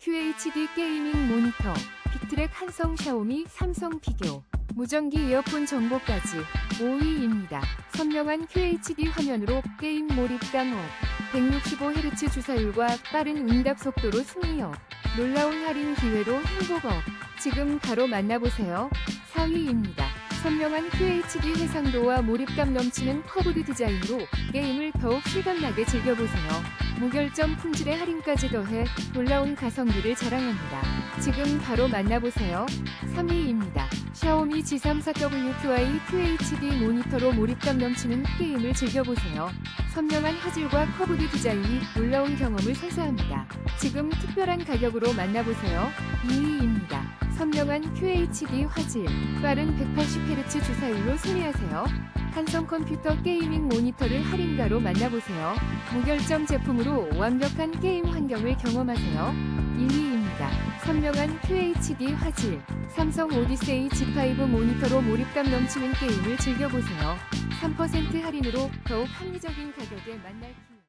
QHD 게이밍 모니터, 빅트랙 한성 샤오미 삼성 비교, 무전기 이어폰 정보까지 5위입니다. 선명한 QHD 화면으로 게임 몰입감 업, 165Hz 주사율과 빠른 응답 속도로 승리업, 놀라운 할인 기회로 행복업. 지금 바로 만나보세요. 4위입니다. 선명한 QHD 해상도와 몰입감 넘치는 커브드 디자인으로 게임을 더욱 실감나게 즐겨보세요. 무결점 품질의 할인까지 더해 놀라운 가성비를 자랑합니다. 지금 바로 만나보세요. 3위입니다. 샤오미 G34WQI QHD 모니터로 몰입감 넘치는 게임을 즐겨보세요. 선명한 화질과 커브드 디자인이 놀라운 경험을 선사합니다. 지금 특별한 가격으로 만나보세요. 2위입니다. 선명한 QHD 화질, 빠른 180Hz 주사율로 승리하세요. 한성 컴퓨터 게이밍 모니터를 할인가로 만나보세요. 무결점 제품으로 완벽한 게임 환경을 경험하세요. 1위입니다. 선명한 QHD 화질, 삼성 오디세이 G5 모니터로 몰입감 넘치는 게임을 즐겨보세요. 3% 할인으로 더욱 합리적인 가격에 만날 기